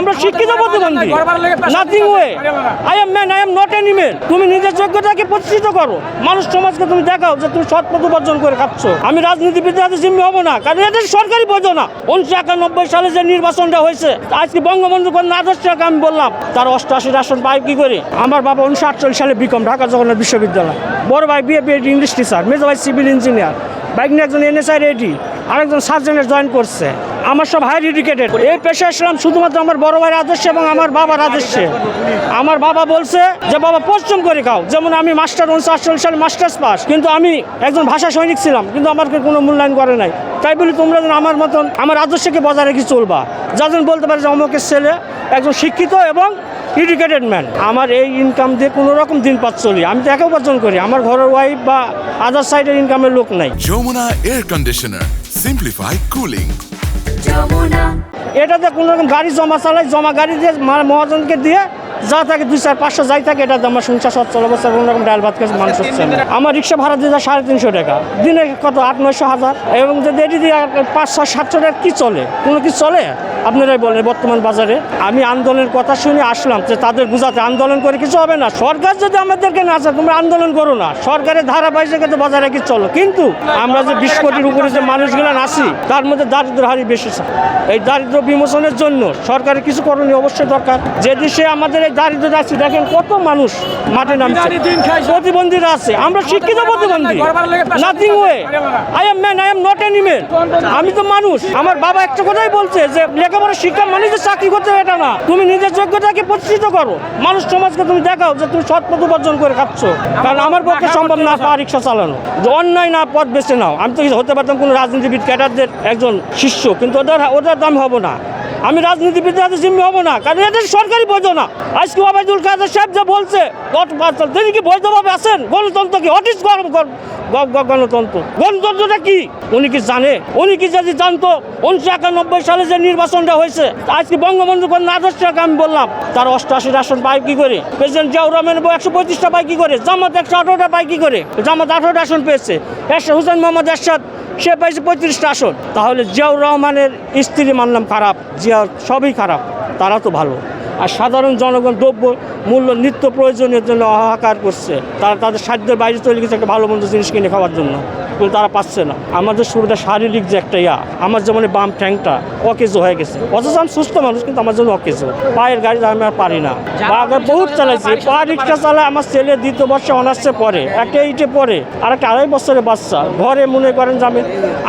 আমরা শিক্ষিত প্রতিবন্ধী। Nothing way I am man I am not animal তুমি নিজের যোগ্যতাকে প্রতিষ্ঠিত করো। মানুষ সমাজকে তুমি দেখাও যে তুমি সৎ পথ উপার্জন করে খাচ্ছ। আমি রাজনীতিবিদ হাতে জিম্মি হব না, কারণ এটা সরকারি বোঝো উনিশশো একানব্বই সালে যে নির্বাচনটা হয়েছে, আজকে বঙ্গবন্ধু কন্যা আদর্শকে আমি বললাম, তার অষ্টআশি আসন পাই কি করে? আমার বাবা উনিশশো আটচল্লিশ সালে বিকম ঢাকা জগন্নাথ বিশ্ববিদ্যালয়। বড় ভাই বিএ বিএড ইংলিশ টিচার মেজো ভাই সিভিল ইঞ্জিনিয়ার বাইক নিয়ে একজন এনএসআই রেডি আরেকজন সার্জেনের জয়েন করছে। আমার সব হায়ার এডুকেটেড এই পেশায় আসলাম শুধুমাত্র আমার বড় ভাইয়ের আদর্শে এবং আমার বাবার আদর্শে। আমার বাবা বলছে যে, বাবা, পরিশ্রম করে খাও। যেমন আমি মাস্টার উনিশশো আটচল্লিশ সালে মাস্টার্স পাস কিন্তু আমি একজন ভাষা সৈনিক ছিলাম, কিন্তু আমাকে কোনো মূল্যায়ন করে নাই। তাই বলি, তোমরা যেন আমার মতন, আমার আদর্শকে বজায় রেখে চলবা। যা যাজন বলতে পারে যে অমুকের ছেলে একজন শিক্ষিত এবং এডুকেটেড ম্যান আমার এই ইনকাম দিয়ে কোনো রকম দিন পাত চলি। আমি তো একা উপার্জন করি। আমার ঘরের ওয়াইফ বা আদার সাইডের ইনকামের লোক নাই। Jamuna air conditioner simplify cooling এটাতে কোনো রকম গাড়ি জমা চালাই, জমা গাড়ি দিয়ে মহাজনকে দিয়ে যা থাকে, দুই চার, পাঁচশো যাই থাকে, এটাতে আমার সংসার সচ্ছল অবস্থা কোনো রকম ডাল ভাত খেয়ে মানুষ হচ্ছে আমার রিক্সা ভাড়া দিয়ে যায় সাড়ে তিনশো টাকা। দিনে কত? আট, নয়শো, হাজার। এবং যদি এটি দিয়ে পাঁচ, ছয়, সাতশো টাকা কী চলে? কোনো কি চলে? আপনারাই বলেন বর্তমান বাজারে। আমি আন্দোলনের কথা শুনে আসলাম যে তাদের বুঝাতে আন্দোলন করে কিছু হবে না। সরকার যদি আমাদেরকে না চায় তোমরা আন্দোলন করো না। সরকারের ধারাবাহিকতা বজায় রেখে চলো। কিন্তু আমরা যে বিশ কোটির উপরে যে মানুষগুলো আছি তার মধ্যে দারিদ্র হারি বেশি এই দারিদ্র বিমোচনের জন্য সরকারের কিছু করণীয় অবশ্যই দরকার। যে দেশে আমাদের এই দারিদ্র আছে দেখেন কত মানুষ মাঠে নামছে। প্রতিবন্ধীরা আছে। আমরা শিক্ষিত প্রতিবন্ধী। Nothing way I am man I am not animal আমি তো মানুষ। আমার বাবা একটা কথাই বলছে যে লেখাপড়া শিক্ষা মানে যে চাকরি করতে হবে এটা না। তুমি নিজের যোগ্যতাকে প্রতিষ্ঠিত করো। মানুষ সমাজকে তুমি দেখাও যে তুমি সৎ পথ উপার্জন করে খাচ্ছ। কারণ আমার পক্ষে সম্ভব না পা রিক্সা চালানো। যে অন্যায় না পথ বেছে নাও। আমি তো হতে পারতাম কোনো রাজনীতিবিদ ক্যাডারদের একজন শিষ্য কিন্তু ওদের ওদের দাম হব না। আমি রাজনীতিবিদ হাতে জিম্মি হব না, কারণ এটা সরকারি বোঝো না। আজকে ওবায়দুল কাদের সাহেব যে বলছে তিনি কি বৈধভাবে আছেন? গণতন্ত্র কি? হোয়াট ইজ গণতন্ত্র। গণতন্ত্রটা কি? উনি কি জানে? উনি কি যদি জানতো, উনিশশো একানব্বই সালে যে নির্বাচনটা হয়েছে, আজকে বঙ্গবন্ধু কন্যা আদর্শকে আমি বললাম, তার অষ্টআশি আসন পায় কি করে? প্রেসিডেন্ট জিয়াউর রহমান একশো পঁয়ত্রিশটা পায় কি করে? জামাত একশো আঠারোটা পায় কি করে? জামাত আঠারোটা আসন পেয়েছে। এরশাদ হুসেন মোহাম্মদ এরশাদ সে পাইছে পঁয়ত্রিশটা আসন। তাহলে জিয়াউর রহমানের স্ত্রী মানলাম খারাপ, জিয়া সবই খারাপ, তারা তো ভালো। আর সাধারণ জনগণ দ্রব্য মূল্য নিত্য প্রয়োজনের জন্য অহাকার করছে। তারা তাদের সাধ্যের বাইরে চলে গেছে একটা ভালো মন্দ জিনিস কিনে খাওয়ার জন্য। কিন্তু তারা পাচ্ছে না। আমাদের শরীরটা শারীরিক যে একটা ইয়া আমার যেমন বাম ঠ্যাংটা অকেজো হয়ে গেছে। অথচ আমি সুস্থ মানুষ কিন্তু আমার জন্য অকেজো। পায়ের গাড়ি আমি আর পারি না। আগে বহুত চালাইছি পা রিক্সা চালায় আমার ছেলে দ্বিতীয় বর্ষে অনার্সে পড়ে একটা এইটে পড়ে আর একটা আড়াই বছরের বাচ্চা। ঘরে মনে করেন যে আমি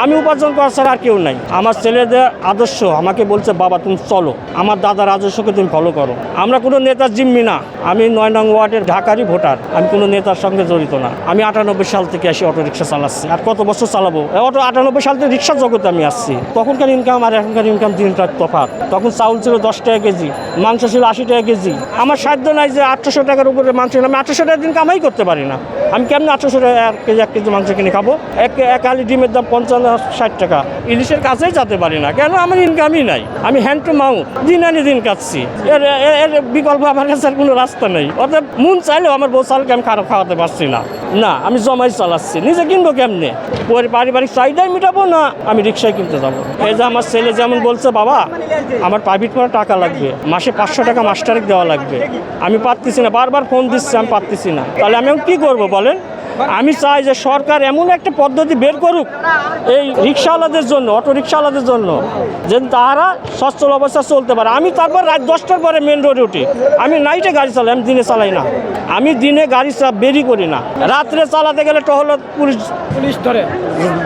আমি উপার্জন করা ছাড়া আর কেউ নাই। আমার ছেলেদের আদর্শ আমাকে বলছে বাবা তুমি চলো। আমার দাদার আদর্শকে তুমি ফলো করো। আমরা কোনো নেতার জিম্মি না। আমি নয় নং ওয়ার্ডের ঢাকারই ভোটার। আমি কোনো নেতার সঙ্গে জড়িত না। আমি আটানব্বই সাল থেকে আসি অটো রিক্সা চালাচ্ছি আর কত বছর চালাবো? অটো আটানব্বই সাল থেকে রিক্সা জগতে আমি আসছি। তখনকার ইনকাম আর এখনকার ইনকাম দিনটা তফাৎ। তখন চাউল ছিল দশ টাকা কেজি, মাংস ছিল আশি টাকা কেজি। আমার সাধ্য নাই যে আটশোশো টাকার উপরে মাংস আমি আটশোশো টাকা দিন কামাই করতে পারি না। আমি কেমন আটশোশো টাকা এক কেজি এক কেজি মাংস কিনে খাব? এক এক আলি ডিমের দাম পঞ্চান্ন, ষাট টাকা। ইলিশের কাছেই যেতে পারি না। কেন? আমার ইনকামই নাই। আমি হ্যান্ড টু মাউথ দিন আনি দিন কাটছি এর, এর- বিকল্প আমার কাছে আর কোনো রাস্তা নেই। অর্থাৎ মন চাইলেও আমার বউ চালকে আমি খারাপ খাওয়াতে পারছি না। না, আমি জমাই চালাচ্ছি। নিজে কিনবো কেমনে? পরি- পারিবারিক চাহিদাই মেটাবো না, আমি রিক্সায় কিনতে যাব। এই যে আমার ছেলে যেমন বলছে, বাবা, আমার প্রাইভেট করে টাকা লাগবে। মাসে পাঁচশো টাকা মাস্টারে দেওয়া লাগবে। আমি পারতেছি না। বারবার ফোন দিচ্ছি, আমি পারতেছি না। তাহলে আমি কী করব বলেন, আমি চাই যে সরকার এমন একটা পদ্ধতি বের করুক এই রিক্সাওয়ালাদের জন্য, অটো রিক্সাওয়ালাদের জন্য, যেন তারা সচ্ছল অবস্থা চলতে পারে। আমি তারপর রাত দশটার পরে মেন রোডে উঠি। আমি নাইটে গাড়ি চালাই, আমি দিনে চালাই না। আমি দিনে গাড়ি বেরি করি না। রাত্রে চালাতে গেলে টহল পুলিশ পুলিশ ধরে।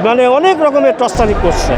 মানে অনেক রকমের টস্টারি করছে।